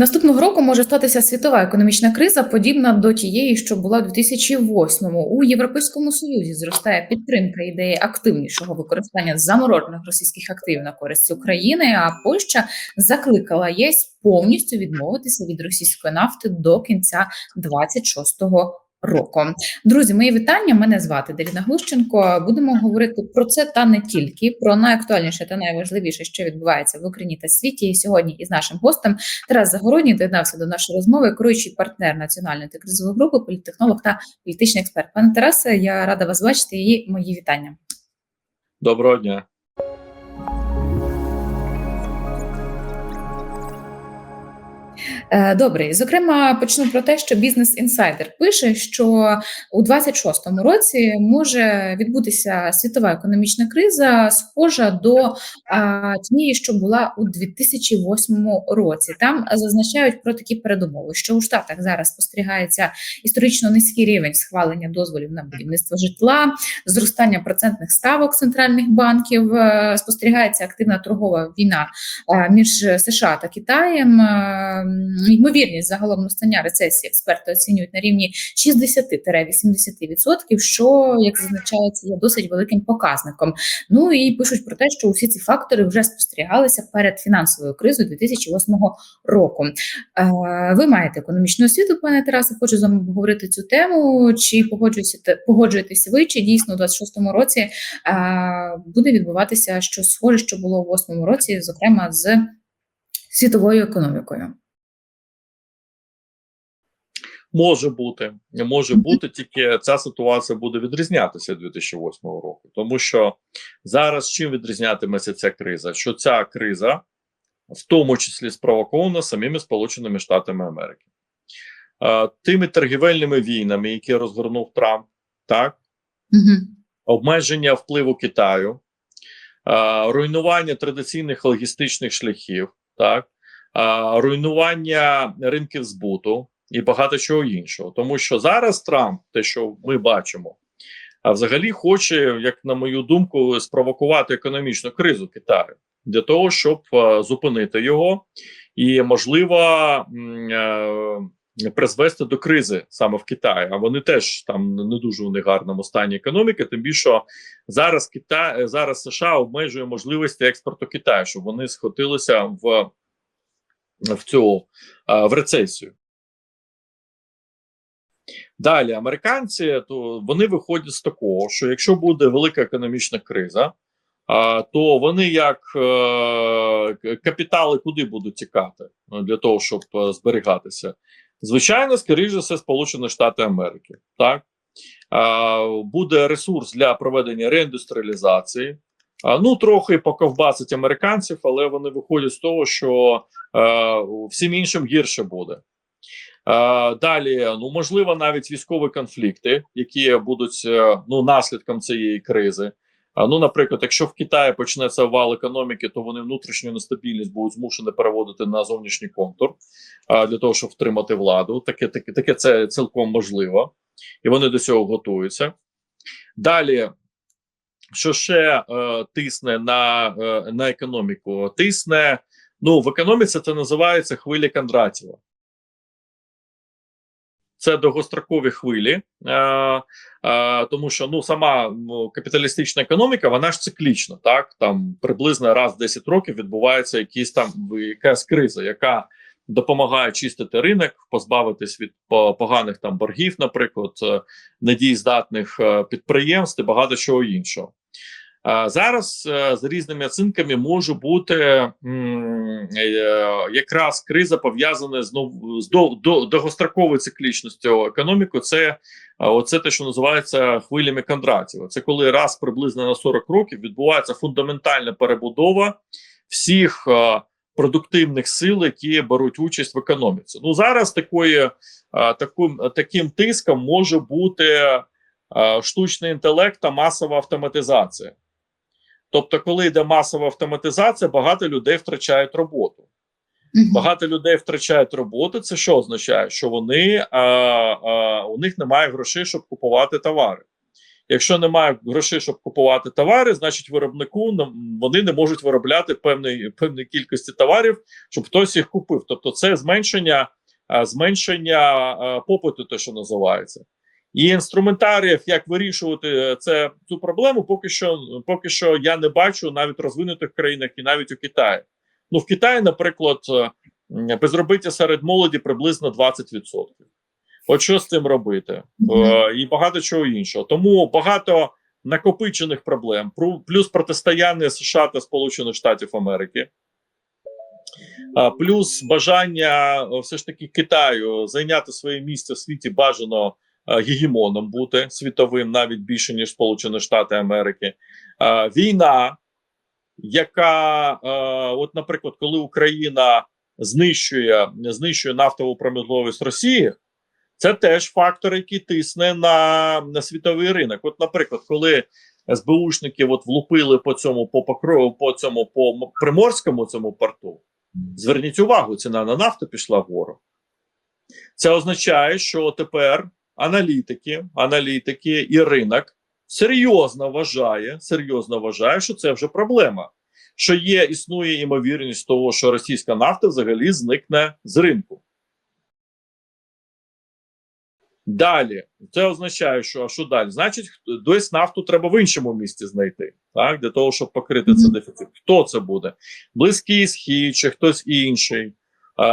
Наступного року може статися світова економічна криза, подібна до тієї, що була у 2008-му. У Європейському Союзі зростає підтримка ідеї активнішого використання заморожених російських активів на користь України. А Польща закликала ЄС повністю відмовитися від російської нафти до кінця 26-го року. Друзі, мої вітання. Мене звати Даріна Глущенко. Будемо говорити про це та не тільки про найактуальніше та найважливіше, що відбувається в Україні та світі. І сьогодні із нашим гостем Тарас Загородній доєднався до нашої розмови, керуючий партнер національної антикризової групи, політтехнолог та політичний експерт. Пане Тарасе, я рада вас бачити і мої вітання. Доброго дня. Добре, зокрема, почну про те, що бізнес інсайдер пише, що у 26-му році може відбутися світова економічна криза, схожа до тієї, що була у 2008 році. Там зазначають про такі передумови, що у штатах зараз спостерігається історично низький рівень схвалення дозволів на будівництво житла, зростання процентних ставок центральних банків, е, спостерігається активна торгова війна е, між США та Китаєм. Ймовірність загалом настання рецесії експерти оцінюють на рівні 60-80%, що, як зазначається, є досить великим показником. Ну і пишуть про те, що усі ці фактори вже спостерігалися перед фінансовою кризою 2008 року. Е, Ви маєте економічну освіту, пане Тарасе, хочу з вами обговорити цю тему. Чи погоджуєтеся ви, чи дійсно у 26-му році е, буде відбуватися щось схоже, що було у 8-му році, зокрема з світовою економікою? Може бути, може бути, тільки ця ситуація буде відрізнятися 2008 року, тому що зараз чим відрізнятиметься ця криза? Що ця криза, в тому числі спровокована самими Сполученими Штатами Америки, тими торгівельними війнами, які розгорнув Трамп, так? Угу. обмеження впливу Китаю, руйнування традиційних логістичних шляхів, так? Руйнування ринків збуту і багато чого іншого. Тому що зараз Трамп, те, що ми бачимо, а взагалі хоче, як на мою думку, спровокувати економічну кризу Китаю для того, щоб зупинити його і можливо. е, Призвести до кризи саме в Китаї, а вони теж там не дуже у них гарному стані економіки. Тим більше зараз Китай зараз США обмежує можливості експорту Китаю, щоб вони схотилися в в цю в рецесію. Далі американці то вони виходять з такого, що якщо буде велика економічна криза, а, то вони як е, капітали куди будуть тікати ну, для того, щоб е, зберігатися. Звичайно, скоріше все, Сполучені Штати Америки. Так а, буде ресурс для проведення реіндустріалізації. Ну, трохи поковбасить американців, але вони виходять з того, що е, всім іншим гірше буде. Е, далі, ну можливо, навіть військові конфлікти, які будуть е, ну наслідком цієї кризи. А ну, наприклад, якщо в Китаї почнеться вал економіки, то вони внутрішню нестабільність будуть змушені переводити на зовнішній контур для того, щоб втримати владу. Таке, таке, таке це цілком можливо, і вони до цього готуються. Далі, що ще е, тисне на, е, на економіку? Тисне, ну в економіці це називається хвилі Кондратєва. Це довгострокові хвилі, е, е, тому що ну сама капіталістична економіка, вона ж циклічна. Так там приблизно раз в 10 років відбувається якісь там якась криза, яка допомагає чистити ринок, позбавитись від поганих там боргів, наприклад, е, недієздатних е, підприємств і багато чого іншого. Зараз е, за різними оцінками може бути е, якраз криза пов'язана з з до, до, довгостроковою циклічністю економіки. Це оце те, що називається хвилями Кондратєва. Це коли раз приблизно на 40 років відбувається фундаментальна перебудова всіх е, продуктивних сил, які беруть участь в економіці. Ну зараз такої таку, таким тиском може бути штучний інтелект та масова автоматизація. Тобто, коли йде масова автоматизація, багато людей втрачають роботу. Багато людей втрачають роботу. Це що означає? Що вони а, а, у них немає грошей, щоб купувати товари. Якщо немає грошей, щоб купувати товари, значить виробнику вони не можуть виробляти певної певної кількості товарів, щоб хтось їх купив. Тобто, це зменшення, зменшення попиту, те, що називається. І інструментаріїв, як вирішувати е, це цю проблему, поки що поки що я не бачу навіть в розвинутих країнах і навіть у Китаї. Ну в Китаї, наприклад, е, м, безробіття серед молоді приблизно 20%. От що з цим робити? Мгм. Е, і багато чого іншого. Тому багато накопичених проблем, плюс протистояння США та Сполучених Штатів Америки. Плюс бажання все ж таки Китаю зайняти своє місце в світі бажано гегемоном бути світовим, навіть більше ніж Сполучені Штати Америки. Е, Війна, яка, е, от, наприклад, коли Україна знищує, знищує нафтову промисловість Росії, це теж фактор, який тисне на, на світовий ринок. От, наприклад, коли СБУшники от влупили по цьому по покрову, по цьому по приморському цьому порту. Зверніть увагу, ціна на нафту пішла вгору. Це означає, що тепер аналітики, аналітики і ринок серйозно вважає, серйозно вважає, що це вже проблема. Що є, існує ймовірність того, що російська нафта взагалі зникне з ринку. Далі, це означає, що а що далі? Значить, десь нафту треба в іншому місці знайти, так для того, щоб покрити цей дефіцит. Хто це буде? Близький схід чи хтось інший?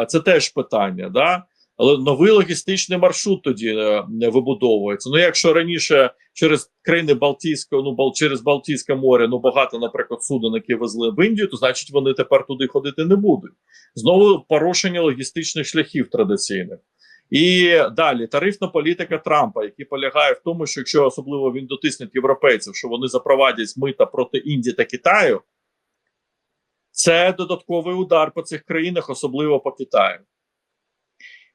Це теж питання. Да? Але новий логістичний маршрут тоді е, вибудовується. Ну, якщо раніше через країни Балтійського, ну через Балтійське море, ну багато, наприклад, суден, які везли в Індію, то значить вони тепер туди ходити не будуть. Знову порушення логістичних шляхів традиційних. І далі тарифна політика Трампа, який полягає в тому, що якщо особливо він дотисне європейців, що вони запровадять мита проти Індії та Китаю, це додатковий удар по цих країнах, особливо по Китаю.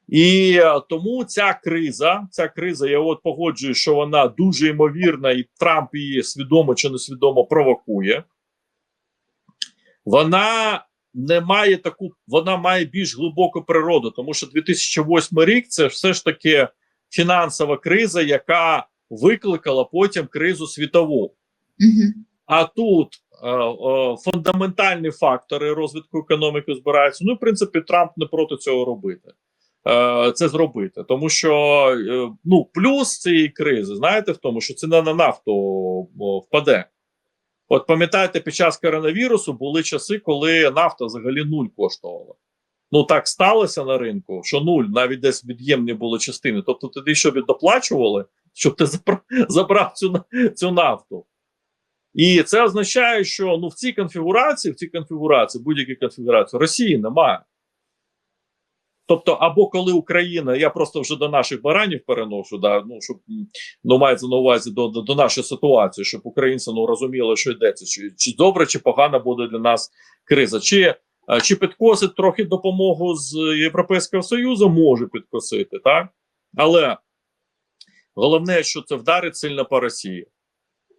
І е, тому ця криза, ця криза, я от погоджую, що вона дуже ймовірна, і Трамп її свідомо чи несвідомо провокує. Вона не має таку, вона має більш глибоку природу, тому що 2008 рік це все ж таки фінансова криза, яка викликала потім кризу світову. А тут е, е, фундаментальні фактори розвитку економіки збираються. Ну, в принципі, Трамп не проти цього робити. Е, це зробити, тому що е, ну плюс цієї кризи, знаєте, в тому, що ціна на нафту впаде. От пам'ятаєте, під час коронавірусу були часи, коли нафта взагалі нуль коштувала. Ну так сталося на ринку, що нуль, навіть десь від'ємні були частини. Тобто тоді що доплачували, щоб ти забрав, цю, цю нафту. І це означає, що ну в цій конфігурації, в цій конфігурації, будь-якій конфігурації, Росії немає. Тобто, або коли Україна, я просто вже до наших баранів переношу, да, ну щоб ну мається на увазі до, до, до нашої ситуації, щоб українці ну розуміли, що йдеться, чи, чи добре, чи погана буде для нас криза, чи, е, чи підкосить трохи допомогу з Європейського Союзу, може підкосити, так? Але головне, що це вдарить сильно по Росії.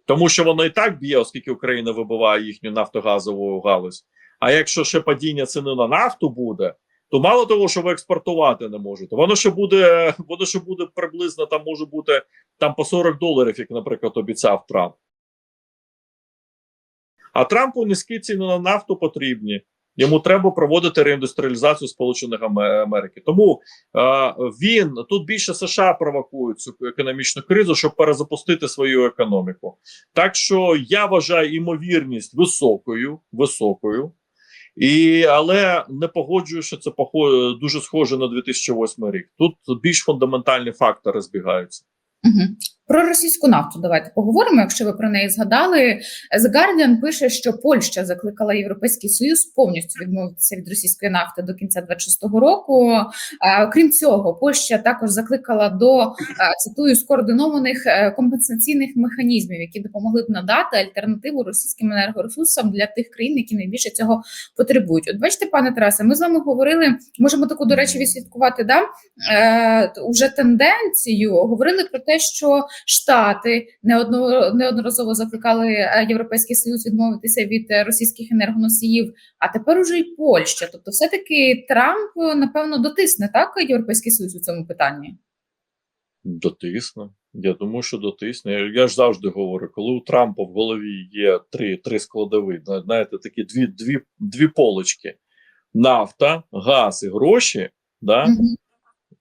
Тому що воно і так б'є, оскільки Україна вибиває їхню нафтогазову галузь. А якщо ще падіння ціни на нафту буде, то мало того, що ви експортувати не можете, воно ще буде, воно ще буде приблизно там може бути там по 40 доларів, як, наприклад, обіцяв Трамп. А Трампу низькі ціни на нафту потрібні. Йому треба проводити реіндустріалізацію Сполучених Америки. Тому е, він тут більше США провокують цю економічну кризу, щоб перезапустити свою економіку. Так що я вважаю імовірність високою, високою. І, але не погоджую, що це дуже схоже на 2008 рік. Тут більш фундаментальні фактори збігаються. Мгм. Про російську нафту давайте поговоримо. Якщо ви про неї згадали, The Guardian пише, що Польща закликала Європейський Союз повністю відмовитися від російської нафти до кінця 26-го року. Крім цього, Польща також закликала до цитую скоординованих е, компенсаційних механізмів, які допомогли б надати альтернативу російським енергоресурсам для тих країн, які найбільше цього потребують. От бачите, пане Тарасе, ми з вами говорили. Можемо таку до речі відслідкувати да е, уже тенденцію. Говорили про те, що Штати неодно, неодноразово закликали е, Європейський Союз відмовитися від е, російських енергоносіїв, а тепер уже й Польща. Тобто, все-таки Трамп е, напевно дотисне так Європейський Союз у цьому питанні. Дотисне. Я думаю, що дотисне. Я ж завжди говорю, коли у Трампа в голові є три, три складові, знаєте, такі дві, дві, дві полочки: нафта, газ і гроші. Да? Мгм.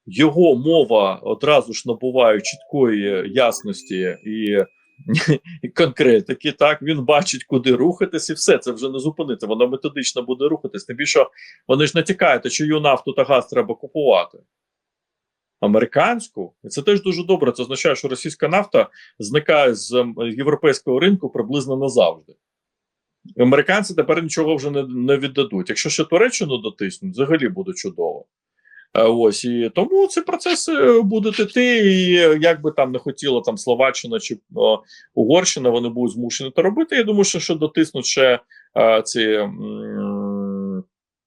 Його мова одразу ж набуває чіткої ясності і, і конкретики. Так він бачить, куди рухатись, і все це вже не зупинити. Воно методично буде рухатись. Тим більше вони ж натякають, чию нафту та газ треба купувати. Американську, і це теж дуже добре. Це означає, що російська нафта зникає з європейського ринку приблизно назавжди. Американці тепер нічого вже не, не віддадуть. Якщо ще Туреччину дотиснуть, взагалі буде чудово. Е, Ось і тому ці процеси будуть іти, і як би там не хотіла там Словаччина чи о, Угорщина, вони будуть змушені це робити. Я думаю, що, що дотиснуть ще е, ці м,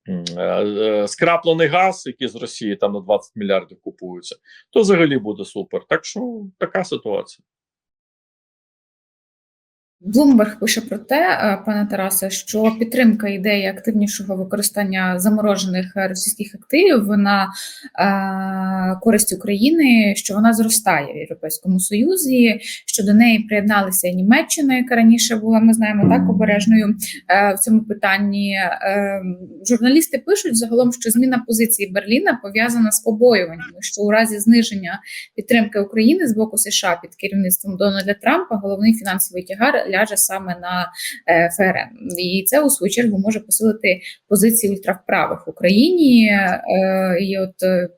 е, е, скраплений газ, який з Росії там на 20 мільярдів купуються, то взагалі буде супер. Так що така ситуація. Блумберг пише про те, е, пане Тарасе, що підтримка ідеї активнішого використання заморожених е, російських активів на е, користь України, що вона зростає в Європейському Союзі, що до неї приєдналися і Німеччина, яка раніше була, ми знаємо, так обережною в цьому питанні. Журналісти пишуть загалом, що зміна позиції Берліна пов'язана з побоюваннями, що у разі зниження підтримки України з боку США під керівництвом Дональда Трампа головний фінансовий тягар ляже саме на е, ФРН. І це у свою чергу може посилити позиції ультраправих в Україні. Е, І от е,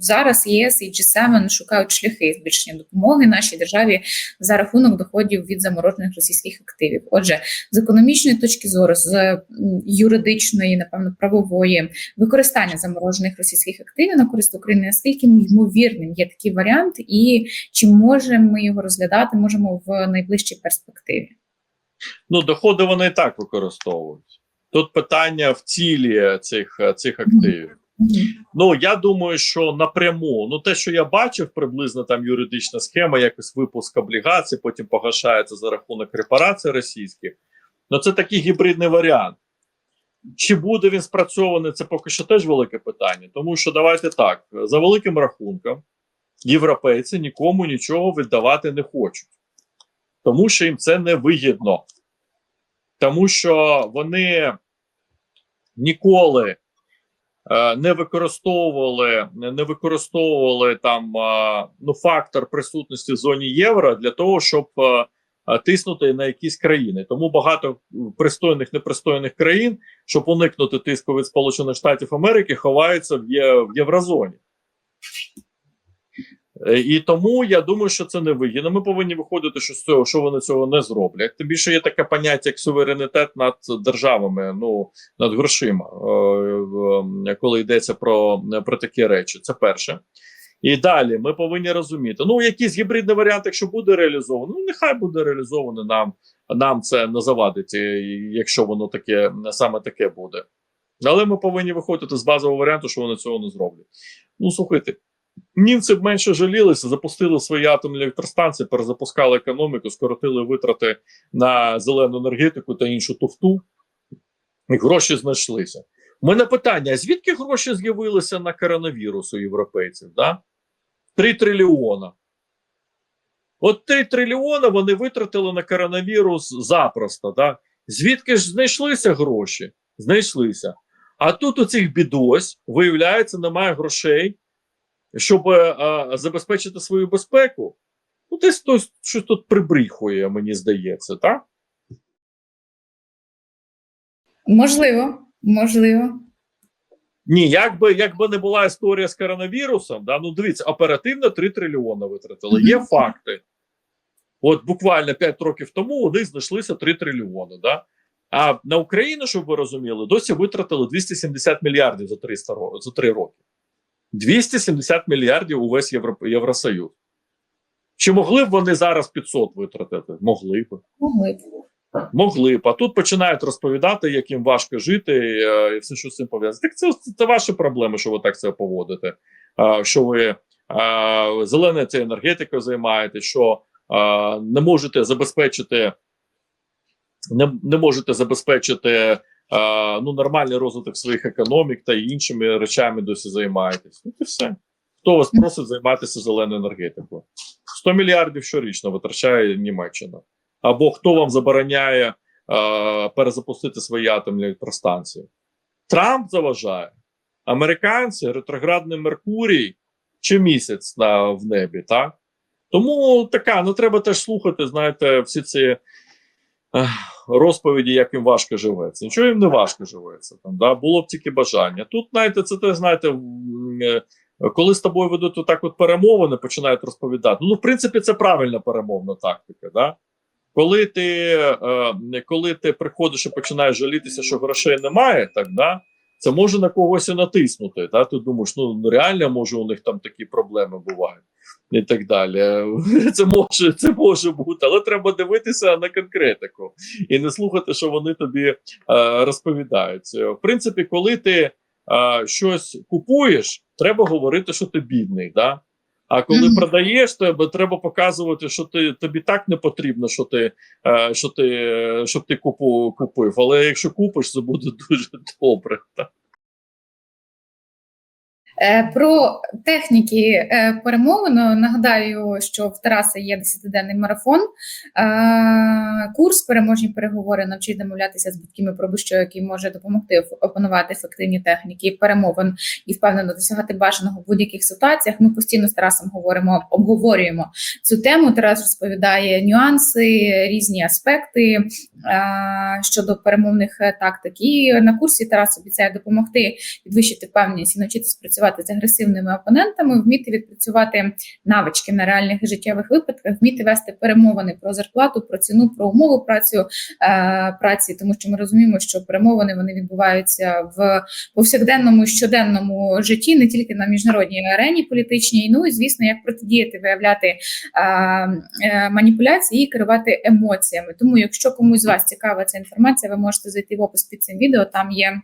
зараз єС і G7 шукають шляхи збільшення допомоги нашій державі за рахунок доходів від заморожених російських активів. Отже, з економічної точки зору, з юридичної, напевно, правової використання заморожених російських активів на користь України, наскільки ймовірним є такий варіант, і чи можемо ми його розглядати, можемо в найближчій перспективі? Ну, доходи вони і так використовують. Тут питання в цілі цих, цих активів. Ну я думаю, що напряму, ну те, що я бачив, приблизно там юридична схема, якось випуск облігацій, потім погашається за рахунок репарацій російських. Ну це такий гібридний варіант. Чи буде він спрацьований, це поки що теж велике питання. Тому що давайте так: за великим рахунком, європейці нікому нічого віддавати не хочуть, тому що їм це не вигідно. Тому що вони ніколи е, не використовували, не використовували там е, ну, фактор присутності в зоні євро для того, щоб е, тиснути на якісь країни. Тому багато пристойних непристойних країн, щоб уникнути тиску від Сполучених Штатів Америки, ховаються в, є, в єврозоні. Е, І тому я думаю, що це не вигідно. Ми повинні виходити, що з цього, що вони цього не зроблять. Тим більше є таке поняття як суверенітет над державами, ну над грошима, е, е, коли йдеться про, про такі речі. Це перше. І далі ми повинні розуміти. Ну, якийсь гібридний варіант, якщо буде реалізовано, ну нехай буде реалізовано нам. Нам це не завадить, якщо воно таке саме таке буде. Але ми повинні виходити з базового варіанту, що вони цього не зроблять. Ну слухайте, німці б менше жалілися, запустили свої атомні електростанції, перезапускали економіку, скоротили витрати на зелену енергетику та іншу туфту, і гроші знайшлися. У мене питання: а звідки гроші з'явилися на коронавірус у європейців? Да? 3 трильйона. От 3 трильйона вони витратили на коронавірус запросто. Да? Звідки ж знайшлися гроші? Знайшлися. А тут у цих бідось, виявляється, немає грошей, щоб е, забезпечити свою безпеку. Ну, десь хтось щось тут прибріхує, мені здається, так? Можливо, можливо. Ні, якби якби не була історія з коронавірусом, да, ну дивіться, оперативно 3 трильйони витратили. Є факти. От буквально 5 років тому у них знайшлися 3 трильйони. Да? А на Україну, щоб ви розуміли, досі витратили 270 мільярдів за 300 за 3 роки. 270 мільярдів увесь Євро, Євросоюз. Чи могли б вони зараз 500 витратити? Могли б. Могли б. Могли б. А тут починають розповідати, як їм важко жити, е, і все, що з цим пов'язано. Так це, це ваші проблеми, що ви так себе поводите. Що ви е, зеленою цією енергетикою займаєтесь, що е, не можете забезпечити, не, не можете забезпечити ну, нормальний розвиток своїх економік та іншими речами досі займаєтесь. Ну, і все. Хто вас просить займатися зеленою енергетикою? 100 мільярдів щорічно витрачає Німеччина. Або хто вам забороняє е, перезапустити свої атомні електростанції? Трамп заважає. Американці, ретроградний Меркурій чи місяць на, в небі, так? Тому така, ну треба теж слухати, знаєте, всі ці ех, розповіді, як їм важко живеться. Нічого їм не важко живеться. Там, да? Було б тільки бажання. Тут, знаєте, це те знаєте, е, коли з тобою ведуть отак от перемовини, починають розповідати. Ну, в принципі, це правильна перемовна тактика. Да? Коли ти, е, коли ти приходиш і починаєш жалітися, що грошей немає, так да? Це може на когось і натиснути. Да? Ти думаєш, ну ну, реально може у них там такі проблеми бувають і так далі. Це може, це може бути, але треба дивитися на конкретику і не слухати, що вони тобі е, розповідають. В принципі, коли ти е, щось купуєш, треба говорити, що ти бідний. Да? А коли Мгм. продаєш, тебе треба показувати, що ти тобі так не потрібно, що ти, е, що ти, щоб ти купу, купив. Але якщо купиш, це буде дуже добре. Так? Е, Про техніки е, перемовин нагадаю, що в Тараса є 10-денний марафон. Е, Курс переможні переговори навчить домовлятися з батьками про будь-що, який може допомогти опанувати ефективні техніки перемовин і впевнено досягати бажаного в будь-яких ситуаціях. Ми постійно з Тарасом говоримо, обговорюємо цю тему. Тарас розповідає нюанси, різні аспекти щодо перемовних тактик. І на курсі Тарас обіцяє допомогти підвищити впевненість і навчитися працювати з агресивними опонентами, вміти відпрацювати навички на реальних життєвих випадках, вміти вести перемовини про зарплату, про ціну, про умови працю е, праці, тому що ми розуміємо, що перемовини вони відбуваються в повсякденному щоденному житті, не тільки на міжнародній арені політичній. Ну і звісно, як протидіяти, виявляти е, е, маніпуляції і керувати емоціями. Тому, якщо комусь з вас цікава ця інформація, ви можете зайти в опис під цим відео. Там є.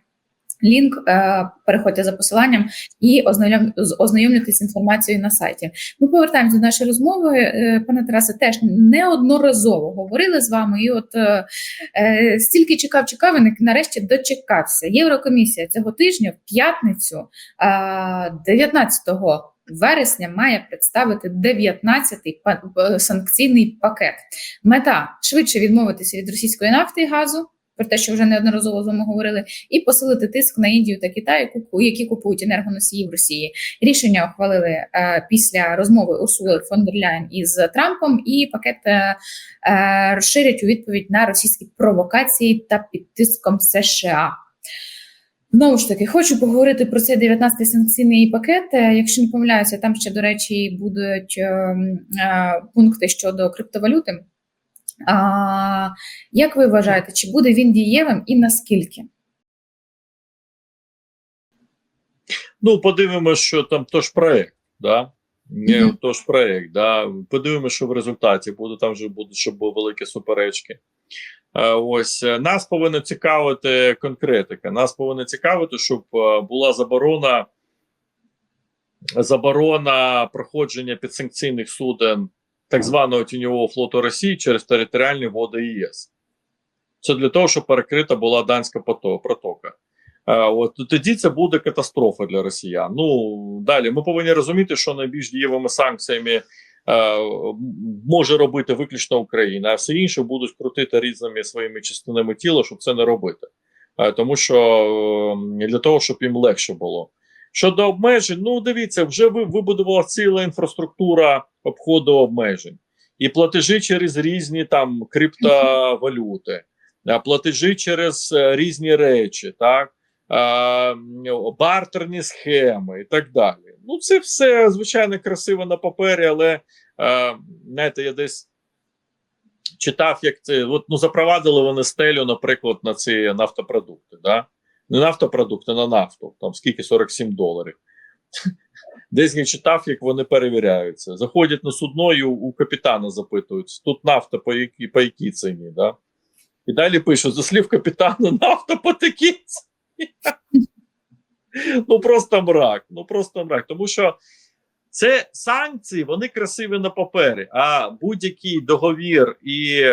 Лінк, е, переходьте за посиланням і ознайомлюйтесь з інформацією на сайті. Ми повертаємося до нашої розмови. Е, Пане Тарасе, теж неодноразово говорили з вами, і от е, стільки чекав, чекав, і нарешті дочекався. Єврокомісія цього тижня в п'ятницю, е, 19 вересня, має представити 19-й е, санкційний пакет. Мета швидше відмовитися від російської нафти і газу. Про те, що вже неодноразово з вами говорили, і посилити тиск на Індію та Китай, які купують енергоносії в Росії. Рішення ухвалили е, після розмови Урсули фон дер Ляєн із Трампом, і пакет е, е, розширять у відповідь на російські провокації та під тиском США. Знову ж таки, хочу поговорити про цей 19-й санкційний пакет. Якщо не помиляюся, там ще, до речі, будуть е, е, пункти щодо криптовалюти. А, як ви вважаєте, чи буде він дієвим і наскільки? Ну, подивимося, що там тож проект, да? Не, Мгм. тож проект, да. Подивимося, що в результаті буде. Там вже буде, щоб були великі суперечки. Е, ось е, нас повинна цікавити конкретика. Нас повинна цікавити, щоб е, була заборона заборона проходження підсанкційних суден так званого тіньового флоту Росії через територіальні води ЄС. Це для того, щоб перекрита була данська протока. Е, От тоді це буде катастрофа для росіян. Ну далі ми повинні розуміти, що найбільш дієвими санкціями е, може робити виключно Україна, а все інше будуть крутити різними своїми частинами тіла, щоб це не робити. Е, тому що е, для того, щоб їм легше було. Щодо обмежень, ну дивіться, вже ви- вибудувала ціла інфраструктура обходу обмежень і платежі через різні там криптовалюти, платежі через е, різні речі, так бартерні схеми і так далі. Ну, це все звичайно красиво на папері, але е, знаєте, я десь читав, як це от, ну, запровадили вони стелю, наприклад, на ці нафтопродукти. Да? Не нафтопродукти, на нафту. Там скільки 47 доларів. Десь я читав, як вони перевіряються. Заходять на судно і у, у капітана запитують, тут нафта по якій, по якій ціні, да? І далі пишуть, за слів капітана, нафта по такій ціні. ну просто мрак. Ну просто мрак. Тому що це санкції, вони красиві на папері, а будь-який договір і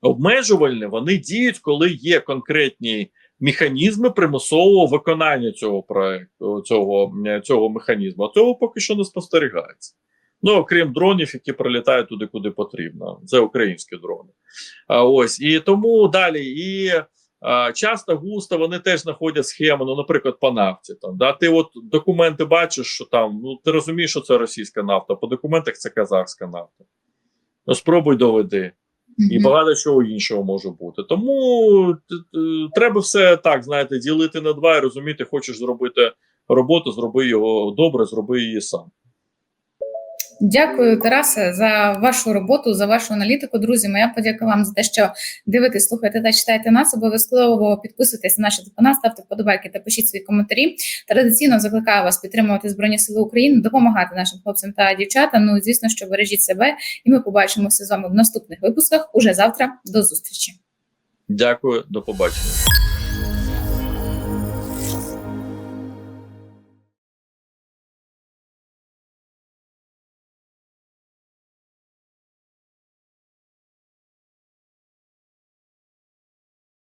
обмежувальні, вони діють, коли є конкретні механізми примусового виконання цього проекту, цього, цього механізму. А цього поки що не спостерігається. Ну окрім дронів, які прилітають туди, куди потрібно. Це українські дрони. А ось і тому далі. І часто густо вони теж знаходять схему. Ну, наприклад, по нафті. Там да ти от документи бачиш, що там ну ти розумієш, що це російська нафта. По документах це казахська нафта. Ну спробуй доведи і багато чого іншого може бути. Тому т- т- треба все так, знаєте, ділити на два і розуміти, хочеш зробити роботу, зроби його добре, зроби її сам. Дякую, Тарасе, за вашу роботу, за вашу аналітику. Друзі, моя подяка вам за те, що дивитесь, слухаєте та читаєте нас. Обов'язково підписуйтесь на наші канал, ставте вподобайки та пишіть свої коментарі. Традиційно закликаю вас підтримувати Збройні Сили України, допомагати нашим хлопцям та дівчатам. Ну і звісно, що бережіть себе, і ми побачимося з вами в наступних випусках уже завтра. До зустрічі. Дякую, до побачення.